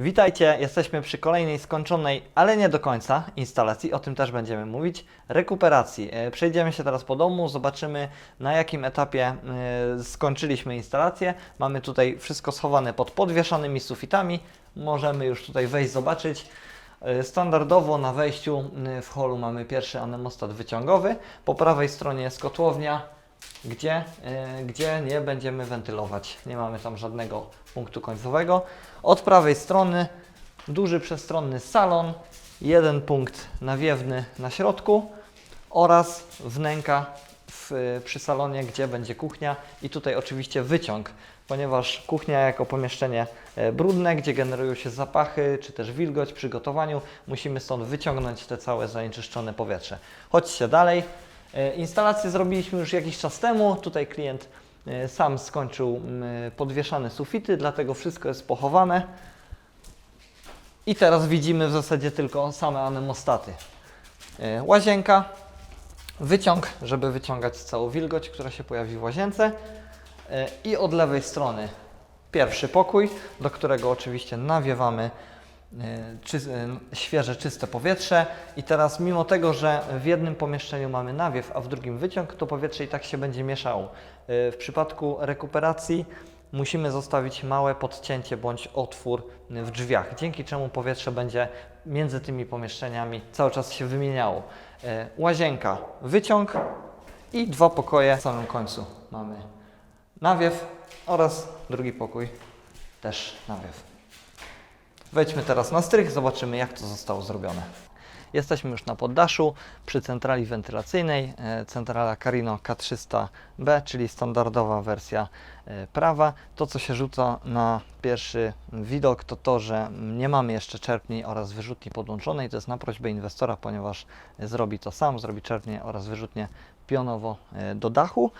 Witajcie, jesteśmy przy kolejnej skończonej, ale nie do końca instalacji, o tym też będziemy mówić, rekuperacji. E, Przejdziemy się teraz po domu, zobaczymy na jakim etapie e, skończyliśmy instalację. Mamy tutaj wszystko schowane pod podwieszanymi sufitami, możemy już tutaj wejść, zobaczyć. E, Standardowo na wejściu w holu mamy pierwszy anemostat wyciągowy, po prawej stronie jest kotłownia, gdzie, e, gdzie nie będziemy wentylować. Nie mamy tam żadnego punktu końcowego. Od prawej strony duży przestronny salon, jeden punkt nawiewny na środku oraz wnęka w, przy salonie, gdzie będzie kuchnia i tutaj oczywiście wyciąg, ponieważ kuchnia jako pomieszczenie e, brudne, gdzie generują się zapachy czy też wilgoć przy gotowaniu, musimy stąd wyciągnąć te całe zanieczyszczone powietrze. Chodźcie dalej. E, Instalację zrobiliśmy już jakiś czas temu. Tutaj klient e, sam skończył mm, podwieszane sufity, dlatego wszystko jest pochowane. I teraz widzimy w zasadzie tylko same anemostaty. E, Łazienka, wyciąg, żeby wyciągać całą wilgoć, która się pojawi w łazience. E, I od lewej strony pierwszy pokój, do którego oczywiście nawiewamy e, czy, e, świeże, czyste powietrze. I teraz, mimo tego, że w jednym pomieszczeniu mamy nawiew, a w drugim wyciąg, to powietrze i tak się będzie mieszało. E, W przypadku rekuperacji musimy zostawić małe podcięcie bądź otwór w drzwiach, dzięki czemu powietrze będzie między tymi pomieszczeniami cały czas się wymieniało. E, Łazienka, wyciąg i dwa pokoje w samym końcu mamy nawiew oraz drugi pokój też nawiew. Wejdźmy teraz na strych, zobaczymy jak to zostało zrobione. Jesteśmy już na poddaszu przy centrali wentylacyjnej, e, centrala Carino K300B, czyli standardowa wersja e, prawa. To co się rzuca na pierwszy widok to to, że nie mamy jeszcze czerpni oraz wyrzutni podłączonej. To jest na prośbę inwestora, ponieważ zrobi to sam, zrobi czerpnię oraz wyrzutnię pionowo e, do dachu.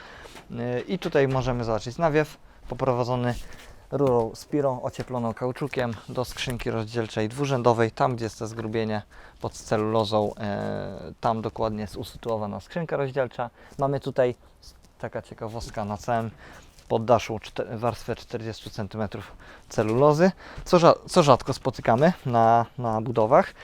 I tutaj możemy zobaczyć nawiew poprowadzony rurą Spiro ocieploną kauczukiem do skrzynki rozdzielczej dwurzędowej, tam gdzie jest to zgrubienie pod celulozą, e, tam dokładnie jest usytuowana skrzynka rozdzielcza. Mamy tutaj taka ciekawostka na całym poddaszu warstwę 40 cm celulozy, co rzadko spotykamy na, na budowach.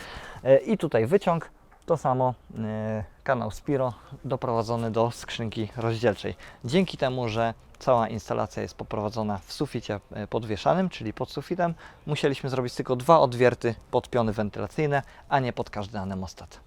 E, I tutaj wyciąg, to samo e, kanał Spiro doprowadzony do skrzynki rozdzielczej. Dzięki temu, że cała instalacja jest poprowadzona w suficie e, podwieszanym, czyli pod sufitem, musieliśmy zrobić tylko dwa odwierty pod piony wentylacyjne, a nie pod każdy anemostat.